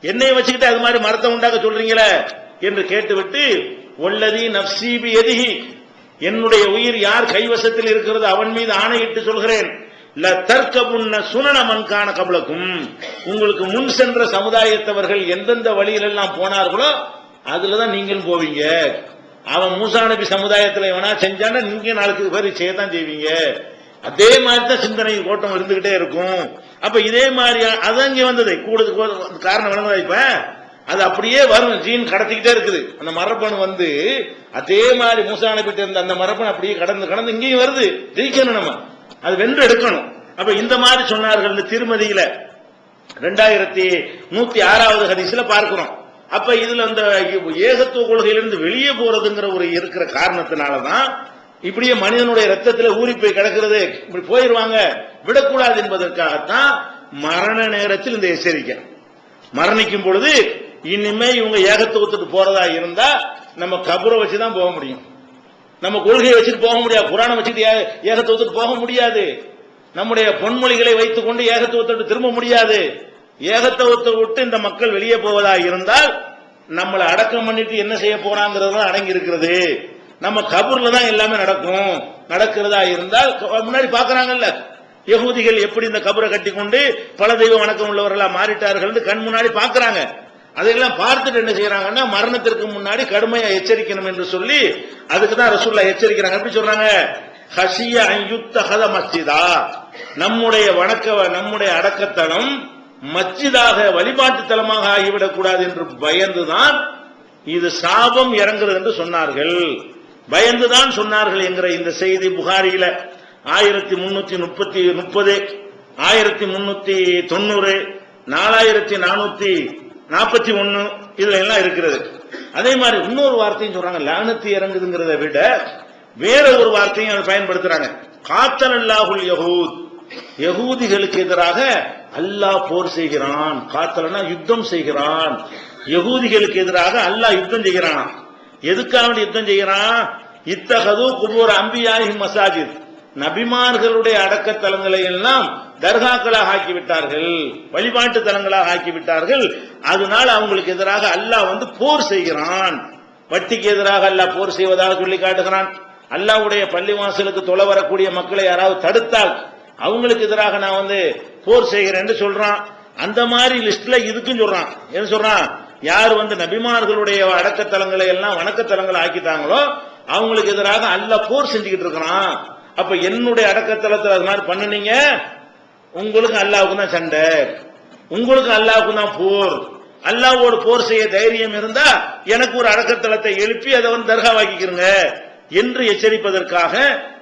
என்னைய வச்சுக்கிட்டு அது மாதிரி மரத்தை உண்டாக்க சொல்றீங்களே? என்று கேட்டுவிட்டு ஒல்லதி நப்சீபி எதிகி என்னுடைய உயிர் யார் கைவசத்தில் இருக்கிறது அவன் மீது ஆணையிட்டு சொல்கிறேன். தர்க்க தர்க்கபுன்ன சுனன மண்கான கபலக்கும் உங்களுக்கு முன் சென்ற சமுதாயத்தவர்கள் எந்தெந்த வழியிலெல்லாம் போனார்களோ அதுலதான் நீங்களும் போவீங்க. அவன் மூசா நபி சமுதாயத்தில் எவனா செஞ்சானா நீங்க நாளுக்கு பேர் செய்யத்தான் செய்வீங்க. அதே மாதிரி தான் சிந்தனை ஓட்டம் இருந்துகிட்டே இருக்கும். அப்ப இதே மாதிரி அதான் இங்க வந்தது. கூடுது காரணம் விளங்குதா இப்ப? அது அப்படியே வரும். ஜீன் கடத்திக்கிட்டே இருக்குது. அந்த மரபணு வந்து அதே மாதிரி மூசா நபிட்ட இருந்த அந்த மரபணு அப்படியே கடந்து கடந்து இங்கேயும் வருது. ஜெயிக்கணும் நம்ம. அது வென்று எடுக்கணும். அப்ப இந்த மாதிரி சொன்னார்கள் திருமதியில. ரெண்டாயிரத்தி நூத்தி ஆறாவது ஹரிசுல பார்க்கிறோம். அப்ப இதுல அந்த ஏகத்துவ கொள்கையிலிருந்து வெளியே போறதுங்கிற ஒரு இருக்கிற காரணத்தினாலதான் இப்படியே மனிதனுடைய ரத்தத்துல ஊறி போய் கிடக்கிறது இப்படி போயிருவாங்க விடக்கூடாது என்பதற்காகத்தான் மரண நேரத்தில் இந்த எச்சரிக்கை. மரணிக்கும் பொழுது இனிமே இவங்க ஏகத்துவத்துக்கு போறதா இருந்தா நம்ம கபரை வச்சுதான் போக முடியும். நம்ம கொள்கையை வச்சுட்டு போக முடியாது புராணம் வச்சுட்டு ஏகத்துவத்துக்கு போக முடியாது. நம்முடைய பொன்மொழிகளை வைத்துக் கொண்டு ஏகத்துவத்தோடு திரும்ப முடியாது. ஏகத்துவத்தை விட்டு இந்த மக்கள் வெளியே போவதா இருந்தால் நம்மளை அடக்கம் பண்ணிட்டு என்ன செய்ய போறாங்கிறது அடங்கி இருக்கிறது நம்ம கபூர்ல தான் எல்லாமே நடக்கும். நடக்கிறதா இருந்தால் முன்னாடி பாக்குறாங்கல்ல யகூதிகள் எப்படி இந்த கபரை கட்டி கொண்டு பல தெய்வ வணக்கம் உள்ளவர்களா மாறிட்டார்கள் கண் முன்னாடி பாக்குறாங்க அதையெல்லாம் பார்த்துட்டு என்ன செய்யறாங்கன்னா மரணத்திற்கு முன்னாடி கடுமையா எச்சரிக்கணும் என்று சொல்லி அதுக்கு தான் ரசூல்லா எச்சரிக்கிறாங்க. எப்படி சொல்றாங்க? ஹசிய அயுத்த ஹத மஸ்ஜிதா. நம்முடைய வணக்க நம்முடைய அடக்கத்தனம் மச்சிதாக வழிபாட்டு தலமாக ஆகிவிடக் கூடாது என்று பயந்துதான் இது சாபம் இறங்குறது என்று சொன்னார்கள். பயந்துதான் சொன்னார்கள் என்கிற இந்த செய்தி புகாரியில ஆயிரத்தி முன்னூத்தி முப்பத்தி முப்பது ஆயிரத்தி முன்னூத்தி தொண்ணூறு நாலாயிரத்தி நானூத்தி நாற்பத்தி ஒன்னு இதுல எல்லாம் இருக்கிறது. அதே மாதிரி இன்னொரு வார்த்தையும் சொல்றாங்க லானத்து இறங்குதுங்கிறத விட வேற ஒரு வார்த்தையும் அதை பயன்படுத்துறாங்க. காத்தல் அல்லாஹுல் யகூத் யகூதிகளுக்கு எதிராக அல்லாஹ் போர் செய்கிறான் காத்தலனா யுத்தம் செய்கிறான். யகூதிகளுக்கு எதிராக அல்லாஹ் யுத்தம் செய்கிறான். எதுக்காக யுத்தம் செய்கிறான்? இத்தகது குபூர் அம்பியாஹி மசாஜித். நபிமார்களுடைய அடக்கத்தலங்களை எல்லாம் தர்காக்களாக ஆக்கி விட்டார்கள் வழிபாட்டு தலங்களாக ஆக்கி விட்டார்கள் அதனால அவங்களுக்கு எதிராக அல்லாஹ் வந்து போர் செய்கிறான். வட்டிக்கு எதிராக அல்லாஹ் போர் செய்வதாக சொல்லி காட்டுகிறான். அல்லாஹ்வுடைய பள்ளிவாசலுக்கு தொலை வரக்கூடிய மக்களை யாராவது தடுத்தால் அவங்களுக்கு எதிராக நான் வந்து போர் செய்கிறேன்னு சொல்றான். அந்த மாதிரி லிஸ்ட்ல இதுக்கும் சொல்றான். என்ன சொல்றான்? யார் வந்து நபிமார்களுடைய அடக்கத்தலங்களை எல்லாம் வணக்கத்தலங்களை ஆக்கிட்டாங்களோ அவங்களுக்கு எதிராக அல்ல போர் செஞ்சுக்கிட்டு இருக்கிறான். அப்ப என்னுடைய அடக்கத்தலத்தில் அது மாதிரி பண்ணுனீங்க? உங்களுக்கு அல்லாவுக்கு தான் சண்டை. உங்களுக்கு அல்லாவுக்கு தான் போர். அல்லாவோட போர் செய்ய தைரியம் இருந்தா எனக்கு ஒரு அடக்கத்தலத்தை எழுப்பி அதை வந்து தர்காவாக்கிக்கிறங்க என்று எச்சரிப்பதற்காக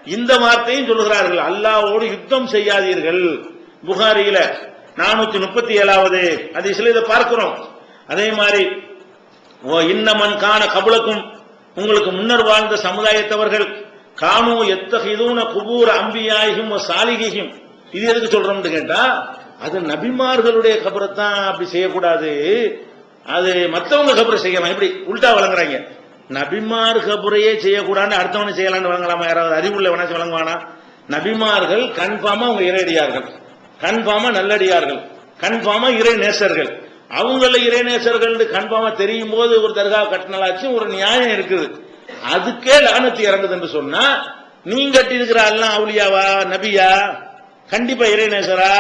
இந்த வார்த்தையும் சொல்லுகிறார்கள். அல்லாவோடு யுத்தம் செய்யாதீர்கள். புகாரியில நானூத்தி முப்பத்தி ஏழாவது அதிசல இதை பார்க்கிறோம். அதே மாதிரி ஓ இன்னமன் காண கபுலக்கும் உங்களுக்கு முன்னர் வாழ்ந்த சமுதாயத்தவர்கள் காணோ எத்தகைதூன குபூர் அம்பியாயும் சாலிகையும் இது எதுக்கு சொல்றோம்னு கேட்டா அது நபிமார்களுடைய கபரைத்தான் அப்படி செய்யக்கூடாது. அது மற்றவங்க கபரை செய்யலாம். இப்படி உள்டா வழங்குறாங்க. நபிமார் கபரையே செய்யக்கூடாதுன்னு அடுத்தவனை செய்யலாம்னு வழங்கலாமா யாராவது அறிவுள்ள வேணாச்சும் வழங்குவானா நபிமார்கள் கன்ஃபார்மா அவங்க இறையடியார்கள். கன்ஃபார்மா நல்லடியார்கள். கன்ஃபார்மா இறை நேசர்கள் அவங்கள இறை நேசர்கள் கன்ஃபார்மா தெரியும் போது ஒரு தர்கா கட்டினலாச்சு ஒரு நியாயம் இருக்குது. அதுக்கே லானத்து இறங்குது என்று சொன்னா நீங்க கட்டி இருக்கிற எல்லாம் நபியா? கண்டிப்பா இறை நேசரா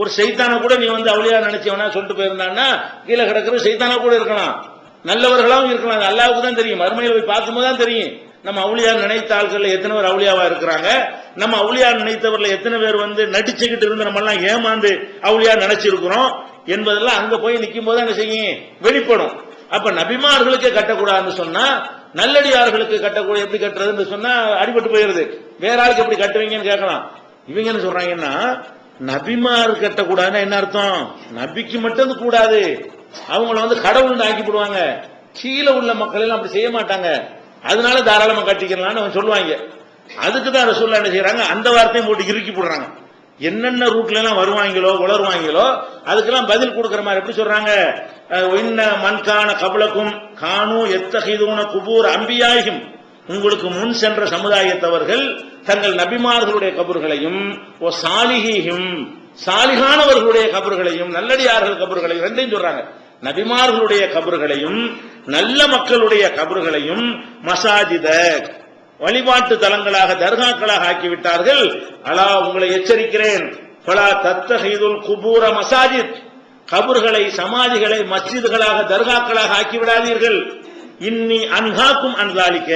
ஒரு சைத்தான கூட நீ வந்து அவுளியா நினைச்சவனா சொல்லிட்டு போயிருந்தான்னா கீழே கிடக்குற சைத்தானா கூட இருக்கலாம். நல்லவர்களாகவும் இருக்கலாம். அல்லாவுக்கு தான் தெரியும். மறுமையில் போய் பார்க்கும்போது தான் தெரியும். நம்ம அவுளியார் நினைத்த ஆட்கள்ல எத்தனை பேர் அவுளியாவா இருக்கிறாங்க? நம்ம அவுளியார் நினைத்தவர்கள் எத்தனை பேர் வந்து நடிச்சுக்கிட்டு இருந்து நம்ம எல்லாம் ஏமாந்து அவுளியா நினைச்சிருக்கிறோம் என்பதெல்லாம் அங்க போய் நிற்கும் போது என்ன செய்யும் வெளிப்படும். அப்ப நபிமார்களுக்கு கட்டக்கூடாதுன்னு சொன்னா நல்லடியார்களுக்கு கட்டக்கூட எப்படி கட்டுறதுன்னு சொன்னா அடிபட்டு போயிருது வேற ஆளுக்கு எப்படி கட்டுவீங்கன்னு கேட்கலாம். இவங்க என்ன சொல்றாங்கன்னா நபிமார் கட்டக்கூடாதுன்னா என்ன அர்த்தம்? நபிக்கு மட்டும் கூடாது. அவங்கள வந்து கடவுள்னு ஆக்கி போடுவாங்க கீழே உள்ள மக்கள் எல்லாம் அப்படி செய்ய மாட்டாங்க. அதனால தாராளமா கட்டிக்கலாம்னு அவன் சொல்லுவாங்க. அதுக்கு தான் ரசூல்லா என்ன செய்யறாங்க அந்த வார்த்தையும் போட்டு இறுக்கி போடுறாங்க. என்னென்ன ரூட்ல எல்லாம் வருவாங்களோ உளருவாங்களோ அதுக்கெல்லாம் பதில் கொடுக்குற மாதிரி எப்படி சொல்றாங்க? அஹ் இன்ன மண்கான கபலக்கும் கானு எத்தகைதூன குபூர் அம்பியாகும் உங்களுக்கு முன் சென்ற சமுதாயத்தவர்கள் தங்கள் நபிமார்களுடைய கபர்களையும் ஓ சாலிகியும் சாலிகானவர்களுடைய கபர்களையும் நல்லடியார்கள் கபர்களையும் ரெண்டையும் சொல்றாங்க. நபிமார்களுடைய கபர்களையும் நல்ல மக்களுடைய கபர்களையும் மசாஜித வழிபாட்டு தலங்களாக தர்காக்களாக ஆக்கிவிட்டார்கள். அலா உங்களை எச்சரிக்கிறேன். பலா தத்தகைதுல் குபூர மசாஜித். கபர்களை சமாதிகளை மஸ்ஜிதுகளாக தர்காக்களாக ஆக்கிவிடாதீர்கள். இன்னி அன்ஹாக்கும் அன்தாலிக்க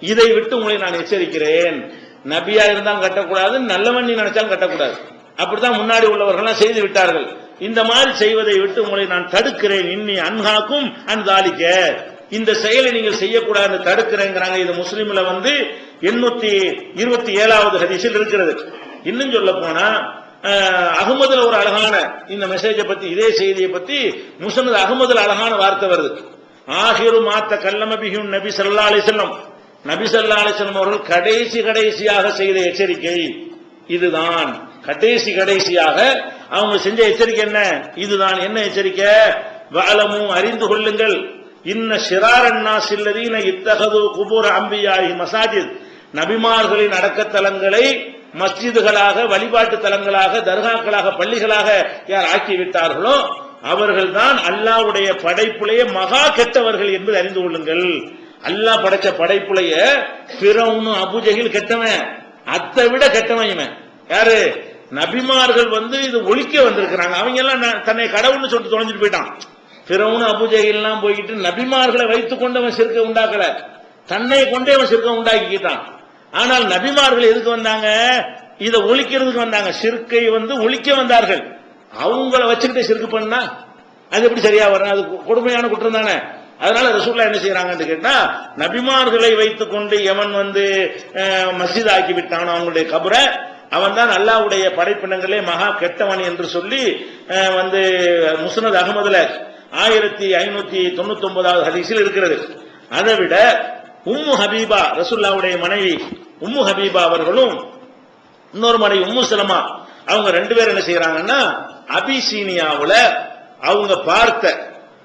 இதை விட்டு உங்களை நான் எச்சரிக்கிறேன். நபியா இருந்தாலும் கட்டக்கூடாது நல்லவன் நீ நினைச்சாலும் கட்டக்கூடாது. அப்படித்தான் முன்னாடி உள்ளவர்கள் செய்து விட்டார்கள். இந்த மாதிரி செய்வதை விட்டு உங்களை நான் தடுக்கிறேன். இன்னி அன்ஹாக்கும் அன்தாலிக்க இந்த செயலை நீங்கள் செய்யக்கூடாது தடுக்கிறேங்கிறாங்க. இது முஸ்லீம்ல வந்து எண்ணூத்தி இருபத்தி ஏழாவது ஹதீஸில் இருக்கிறது. இன்னும் சொல்ல போனா அகமதுல ஒரு அழகான இந்த மெசேஜை பத்தி இதே செய்தியை பத்தி முசனது அகமதுல அழகான வார்த்தை வருது. ஆகிரு மாத்த கல்லமபிகும் நபி சல்லா அலிசல்லம் நபி சல்லா அலிசல்லம் அவர்கள் கடைசி கடைசியாக செய்த எச்சரிக்கை. இதுதான். கடைசி கடைசியாக அவங்க செஞ்ச எச்சரிக்கை என்ன? இதுதான். என்ன எச்சரிக்கை? வளமும் அறிந்து கொள்ளுங்கள். இன்ன ஷிராரன்னா சில்லதீன இத்தகது குபூர அம்பியாகி மசாஜித். நபிமார்களின் அடக்கத்தலங்களை மஸ்ஜிதுகளாக வழிபாட்டு தலங்களாக தர்காக்களாக பள்ளிகளாக யார் ஆக்கிவிட்டார்களோ அவர்கள்தான் அல்லாஹ்வுடைய படைப்புலையே மகா கெட்டவர்கள் என்பது அறிந்து கொள்ளுங்கள். அல்லாஹ் படைச்ச படைப்புலைய பிறவுன்னு அபுஜகில் கெட்டவன். அத்தை விட கெட்டவன் இவன். யாரு? நபிமார்கள் வந்து இது ஒழிக்க வந்திருக்கிறாங்க. அவங்க எல்லாம் ந- தன்னை கடவுள்னு சொல்லிட்டு தொலைஞ்சிட்டு போயிட்டான். பிறவுன்னு அபுஜகில்லாம் போய்கிட்டு நபிமார்களை வைத்துக் கொண்டு அவன் சிறுக்க உண்டாக்கல. தன்னை கொண்டே அவன் சிறுக்க உண்டாக்கிக்கிட்டான். ஆனால் நபிமார்கள் எதுக்கு வந்தாங்க? இதை ஒழிக்கிறதுக்கு வந்தாங்க. சிறுக்கை வந்து ஒழிக்க வந்தார்கள். அவங்கள வச்சுக்கிட்டு சிறுக்கு பண்ணா அது எப்படி சரியா வரும்? அது கொடுமையான குற்றம் தானே. அதனால ரசூல்லா என்ன செய்யறாங்கன்னு கேட்டா நபிமார்களை வைத்துக் கொண்டு எவன் வந்து அஹ், மஸ்ஜித் ஆக்கி விட்டானோ அவங்களுடைய கபரை அவன் தான் அல்லாவுடைய படைப்பினங்களே மகா கெட்டவன் என்று சொல்லி வந்து முசனத் அகமதுல ஆயிரத்தி ஐநூத்தி தொண்ணூத்தி ஒன்பதாவது ஹதீஸில் இருக்கிறது. அதை விட உம்மு ஹபீபா ரசுல்லாவுடைய மனைவி உம்மு ஹபீபா அவர்களும் இன்னொரு மனைவி உம்மு சலமா அவங்க ரெண்டு பேரும் என்ன செய்யறாங்கன்னா அபிசீனியாவுல அவங்க பார்த்த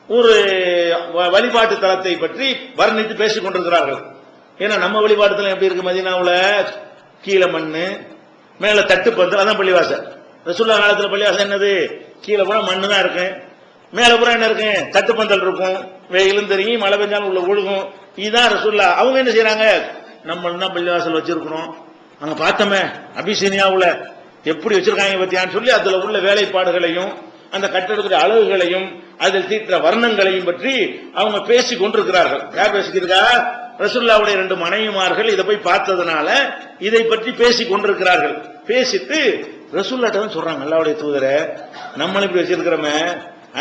ஒரு வ- வழிபாட்டு தலத்தை பற்றி வர்ணித்து பேசிக் கொண்டிருக்கிறார்கள். ஏன்னா நம்ம வழிபாட்டு எப்படி இருக்கு மதினாவில்? கீழே மண்ணு மேல தட்டு பந்தல் அதான் பள்ளிவாசல். சுல்லா காலத்தில் பள்ளிவாசல் என்னது? கீழே பூரா மண்ணு தான் இருக்கு. மேல பூரா என்ன இருக்கு? தட்டு பந்தல் இருக்கும். வெயிலும் தெரியும் மழை பெஞ்சாலும் உள்ள ஒழுகும். இதுதான் சுல்லா அவங்க என்ன செய்யறாங்க நம்ம தான் பள்ளிவாசல் வச்சிருக்கிறோம்? அங்க பார்த்தோமே அபிசீனியாவுல எப்படி வச்சிருக்காங்க பத்தியான்னு சொல்லி அதுல உள்ள வேலைப்பாடுகளையும் அந்த கட்டடத்துடைய அளவுகளையும் அதில் தீட்டுற வர்ணங்களையும் பற்றி அவங்க பேசி கொண்டிருக்கிறார்கள். யார் பேசிக்கிறா ரசுல்லாவுடைய ரெண்டு மனைவிமார்கள் இதை போய் பார்த்ததுனால இதை பற்றி பேசி கொண்டிருக்கிறார்கள். பேசிட்டு ரசூல்லாட்ட தான் சொல்றாங்க அல்லாவுடைய தூதரை நம்மளும் இப்படி வச்சிருக்கிறோமே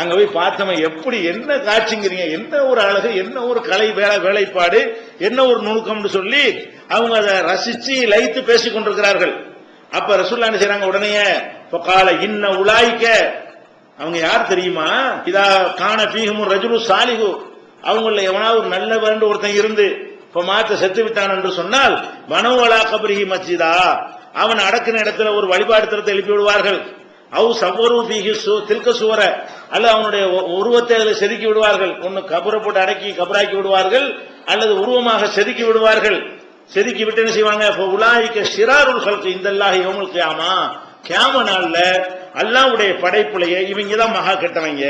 அங்க போய் பார்த்தவன் எப்படி என்ன காட்சிங்கிறீங்க என்ன ஒரு அழகு என்ன ஒரு கலை வேலை வேலைப்பாடு என்ன ஒரு நுணுக்கம்னு சொல்லி அவங்க அதை ரசிச்சு லைத்து பேசிக் கொண்டிருக்கிறார்கள். அப்ப ரசூல்லா என்ன செய்றாங்க உடனே கால இன்ன உலாய்க்க. அவங்க யார் தெரியுமா? இதா காண பீகமும் ரஜுலு சாலிகு அவங்கள எவனாவது ஒரு நல்ல வேண்டு ஒருத்தன் இருந்து இப்ப மாத்த செத்து விட்டான் என்று சொன்னால் மனோவலா கபரிஹி மச்சிதா அவன் அடக்கின இடத்துல ஒரு வழிபாடு தரத்தை எழுப்பி விடுவார்கள். அவு சவரு பீகி சு தில்க சுவர. அல்ல அவனுடைய உருவத்தை அதில் செதுக்கி விடுவார்கள். ஒன்னு கபரை போட்டு அடக்கி கபராக்கி விடுவார்கள். அல்லது உருவமாக செதுக்கி விடுவார்கள். செதுக்கி விட்டு என்ன செய்வாங்க? உலாய்க்க சிறாருள் சிறாருல் இந்த அல்லாஹ் இவங்களுக்கு ஆமா கேம நாள்ல அல்லாவுடைய படைப்புலையே இவங்க தான் மகா கெட்டவங்க.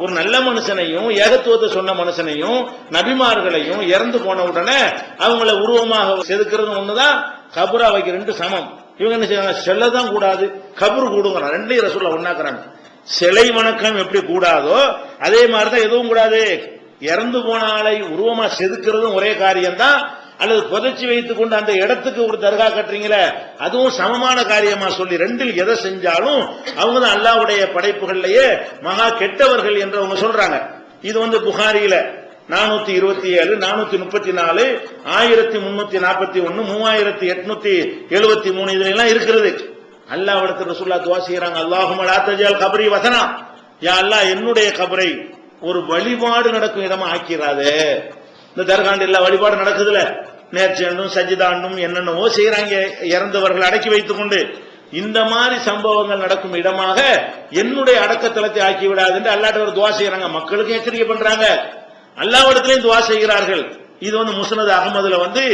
ஒரு நல்ல மனுஷனையும் ஏகத்துவத்தை சொன்ன மனுஷனையும் நபிமார்களையும் இறந்து போன உடனே அவங்கள உருவமாக செதுக்கிறது ஒண்ணுதான் கபரா வைக்க ரெண்டு சமம். இவங்க என்ன செய்வாங்க செல்ல தான் கூடாது கபுரு கூடுங்கிறான் ரெண்டையும் ரசூல ஒன்னாக்குறாங்க சிலை வணக்கம் எப்படி கூடாதோ அதே மாதிரிதான் எதுவும் கூடாது. இறந்து போன ஆளை உருவமா செதுக்கிறதும் ஒரே காரியம்தான் அல்லது புதைச்சி வைத்துக் கொண்டு அந்த இடத்துக்கு ஒரு தர்கா கட்டுறீங்களே அதுவும் சமமான காரியமா சொல்லி ரெண்டில் எதை செஞ்சாலும் அவங்க தான் அல்லாவுடைய படைப்புகள்லயே மகா கெட்டவர்கள் என்று அவங்க சொல்றாங்க. இது வந்து புகாரியில நானூத்தி இருபத்தி ஏழு நானூத்தி முப்பத்தி நாலு ஆயிரத்தி முன்னூத்தி நாற்பத்தி ஒன்னு மூவாயிரத்தி எட்நூத்தி எழுபத்தி மூணு இதுல எல்லாம் இருக்கிறது அல்லாவிடத்தில் ரசூல்லா துவா செய்யறாங்க அல்லாஹும் ஆத்தஜியால் கபரி வசனா. யா அல்லாஹ் என்னுடைய கபரை ஒரு வழிபாடு நடக்கும் இடமா ஆக்கிறாதே. இந்த தர்காண்டு எல்லா வழிபாடு நடக்குதுல. நேர்ச்சண்டும் சஜிதாண்டும் என்னென்னவோ செய்யறாங்க இறந்தவர்கள் அடக்கி வைத்துக் கொண்டு இந்த மாதிரி சம்பவங்கள் நடக்கும் இடமாக என்னுடைய அடக்கத்தலத்தை ஆக்கி விடாது என்று அல்லாட்டவர் துவா செய்யறாங்க மக்களுக்கும் எச்சரிக்கை பண்றாங்க. அல்லாவிடத்திலையும் துவா செய்கிறார்கள். இது வந்து முசனது அகமதுல வந்து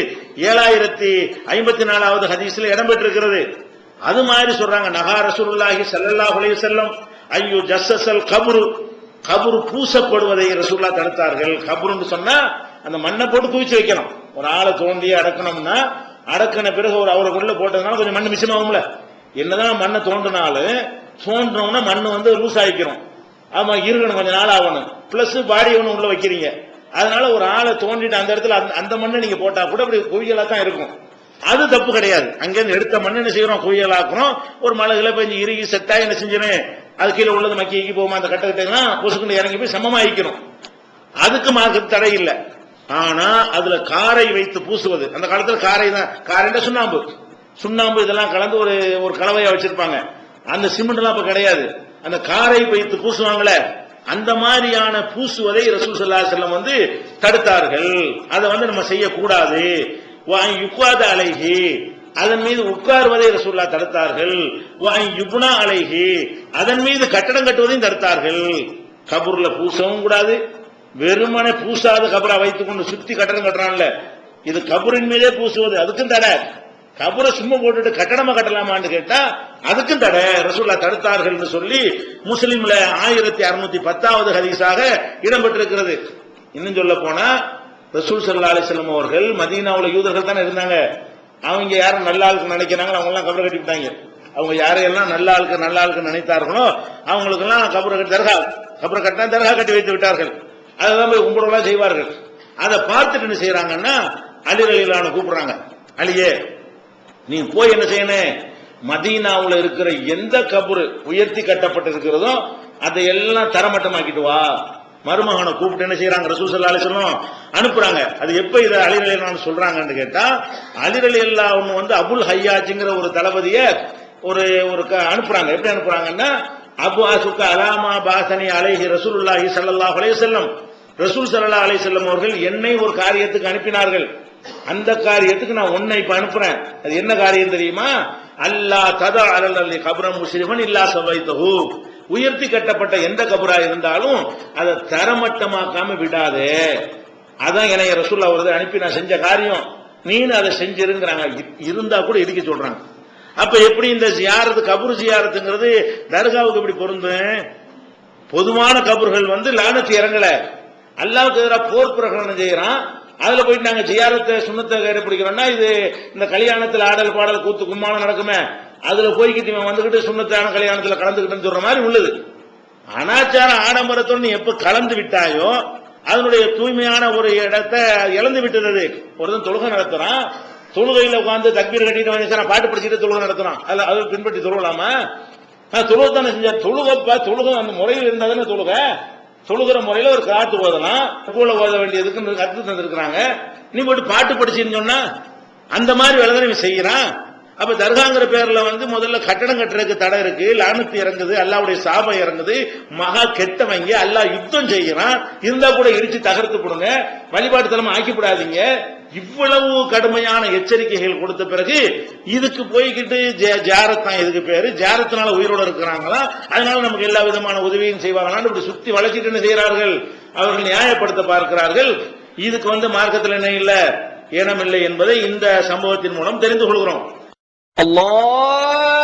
ஏழாயிரத்தி ஐம்பத்தி நாலாவது ஹதீஸ்ல இடம்பெற்றிருக்கிறது அது மாதிரி சொல்றாங்க. நகா ரசூலுல்லாஹி ஸல்லல்லாஹு அலைஹி வஸல்லம் ஐயோ ஜஸ்ஸல் கபுரு. கபுரு பூசப்படுவதை ரசூல்லா தடுத்தார்கள். கபுருன்னு சொன்னா அந்த மண்ணை போட்டு குவிச்சு வைக்கணும். ஒரு ஆளை தோண்டி அடக்கணும்னா அடக்கின பிறகு ஒரு அவரை கொள்ள போட்டதுனால கொஞ்சம் மண் மிச்சமாகும்ல. என்னதான் மண்ணை தோண்டினாலும் தோண்டினோம்னா மண் வந்து லூஸ் ஆகிக்கிறோம் ஆமா இருக்கணும் கொஞ்சம் நாள் ஆகணும். பிளஸ் பாடி ஒன்று உள்ள வைக்கிறீங்க. அதனால ஒரு ஆளை தோண்டிட்டு அந்த இடத்துல அந்த- அந்த மண்ணை நீங்க போட்டா கூட அப்படி குவியலா தான் இருக்கும். அது தப்பு கிடையாது. அங்கிருந்து எடுத்த மண் என்ன செய்யறோம்? குவியலாக்குறோம். ஒரு மலைகளை பெஞ்சு இறுகி செட்டா என்ன செஞ்சிடும் அது கீழே உள்ளது மக்கி போகுமா? அந்த கட்ட கொசுக்குண்டு இறங்கி போய் சமமாயிக்கணும் அதுக்கு மார்க்கு தடை இல்லை. ஆனா அதுல காரை வைத்து பூசுவது. அந்த காலத்துல காரை தான். காரைன்னா சுண்ணாம்பு. சுண்ணாம்பு இதெல்லாம் கலந்து ஒரு ஒரு கலவையா வச்சிருப்பாங்க. அந்த சிமெண்ட் எல்லாம் இப்ப கிடையாது. அந்த காரை வைத்து பூசுவாங்களே அந்த மாதிரியான பூசுவதை ரசூல் சல்லா செல்லம் வந்து தடுத்தார்கள். அதை வந்து நம்ம செய்யக்கூடாது. வாய் யுக்காத அதன் மீது உட்கார்வதை ரசூல்லா தடுத்தார்கள். வாய் யுப்னா அலைஹி. அதன் மீது கட்டடம் கட்டுவதையும் தடுத்தார்கள். கபூர்ல பூசவும் கூடாது. வெறுமனே பூசாத கபரை வைத்துக் கொண்டு சுத்தி கட்டடம் கட்டுறான்ல. இது கபரின் மீதே பூசுவது அதுக்கும் தடை. கபரை சும்மா போட்டுட்டு கட்டணமா கட்டலாமான்னு கேட்டா அதுக்கும் தடை. ரசூல்லா தடுத்தார்கள் சொல்லி முஸ்லீம்ல ஆயிரத்தி அறுநூத்தி பத்தாவது ஹதீஸாக இடம்பெற்றிருக்கிறது இன்னும் சொல்ல போனா ரசூல் சல்லா அலிஸ்லாம் அவர்கள் மதீனாவுல யூதர்கள் தானே இருந்தாங்க. அவங்க யாரும் நல்ல ஆளுக்கு நினைக்கிறாங்களோ அவங்க எல்லாம் கபரை கட்டிவிட்டாங்க அவங்க யாரையெல்லாம் நல்ல ஆளுக்கு நல்ல ஆளுக்கு நினைத்தார்களோ அவங்களுக்கெல்லாம் கபரை கட்டி தர்கா கபரை கட்டினா தர்கா கட்டி வைத்து விட்டார்கள். அதெல்லாம் போய் கும்பிடலாம் செய்வார்கள். அதை பார்த்துட்டு என்ன செய்யறாங்கன்னா அலிரலிலான கூப்பிடுறாங்க. அலியே நீ போய் என்ன செய்யணும் மதீனாவில் இருக்கிற எந்த கபரு உயர்த்தி கட்டப்பட்டிருக்கிறதோ அதை எல்லாம் தரமட்டமாக்கிட்டு வா. மருமகனை கூப்பிட்டு என்ன செய்யறாங்க ரசூல் ஸல்லல்லாஹு அலைஹி அனுப்புறாங்க. அது எப்ப இதை அலிரலிலான்னு சொல்றாங்கன்னு கேட்டா அலிரலி ஒன்னு வந்து அபுல் ஹையாஜிங்கிற ஒரு தளபதியை ஒரு ஒரு க- அனுப்புறாங்க. எப்படி அனுப்புறாங்கன்னா அபுவாசுக்கு அலாமா பாசனி அலைஹி ரசூலுல்லாஹி ஸல்லல்லாஹு அலைஹி வஸல்லம். ரசூல் ஸல்லல்லாஹு அலைஹி வஸல்லம் அவர்கள் என்னை ஒரு காரியத்துக்கு அனுப்பினார்கள். அந்த காரியத்துக்கு நான் உன்னை இப்ப அனுப்புறேன். அது என்ன காரியம் தெரியுமா? அல்லாஹ் ததா அலல் கபரம் முஸ்லிமன் இல்லா சவைத்தஹு உயர்த்தி கட்டப்பட்ட எந்த கபரா இருந்தாலும் அதை தரமட்டமாக்காம விடாதே. அதான் என்னைய ரசூல்லா வருது அனுப்பி நான் செஞ்ச காரியம். நீனு அதை செஞ்சிருங்கிறாங்க. இருந்தா கூட இடிக்க சொல்றாங்க. அப்ப எப்படி இந்த ஜியாரத்து கபூர் ஜியாரத்துங்கிறது தர்காவுக்கு எப்படி பொருந்தும்? பொதுவான கபர்கள் வந்து லானத்து இறங்கல. அல்லாவுக்கு எதிராக போர் பிரகடனம் செய்யறான். அதுல போயிட்டு நாங்க ஜியாரத்தை சுண்ணத்தை கடைபிடிக்கிறோம்னா இது இந்த கல்யாணத்தில் ஆடல் பாடல் கூத்து கும்மாளம் நடக்குமே. அதுல போய்கிட்டு இவன் வந்துகிட்டு சுண்ணத்தான கல்யாணத்துல கலந்துகிட்டுன்னு சொல்ற மாதிரி உள்ளது. அனாச்சார ஆடம்பரத்தோடு நீ எப்ப கலந்து விட்டாயோ அதனுடைய தூய்மையான ஒரு இடத்தை இழந்து விட்டது. அது. ஒருத்தன் தொழுகை நடத்துறான். தொழுகையில் உட்காந்து தக்பீர் கட்டிட்டு வந்து பாட்டு படிச்சுட்டு தொழுகை நடத்துறான். அதுல அதை பின்பற்றி தொழுகலாமா தொழுகை தானே செஞ்சா தொழுகப்ப தொழுகை அந்த முறையில் இருந்தால் தானே தொழுகை? தொழுகிற முறையில் ஒரு காத்து ஓதலாம். கூட ஓத வேண்டியதுக்கு கற்று தந்திருக்கிறாங்க. நீ போட்டு பாட்டு படிச்சுன்னு சொன்னா அந்த மாதிரி வேலை தான் இவன் செய்யறான்? அப்ப தர்காங்கிற பேர்ல வந்து முதல்ல கட்டடம் கட்டுறதுக்கு தடை இருக்கு லானத்து இறங்குது அல்லாவுடைய சாபம் இறங்குது மகா கெட்டவங்க அல்லாஹ் யுத்தம் செய்யறான் இருந்தா கூட இடிச்சு தகர்த்து போடுங்க வழிபாட்டு தலமா ஆக்கிவிடாதீங்க. இவ்வளவு கடுமையான எச்சரிக்கைகள் கொடுத்த பிறகு இதுக்கு போய்கிட்டு ஜாரத்தான் இதுக்கு பேரு ஜாரத்தினால உயிரோட இருக்கிறாங்களா? அதனால நமக்கு எல்லா விதமான உதவியும் செய்வாங்களான்னு இப்படி சுத்தி வளைச்சிட்டு என்ன செய்கிறார்கள். அவர்கள் நியாயப்படுத்த பார்க்கிறார்கள். இதுக்கு வந்து மார்க்கத்தில் என்ன இல்லை ஏனமில்லை என்பதை இந்த சம்பவத்தின் மூலம் தெரிந்து கொள்கிறோம். Allah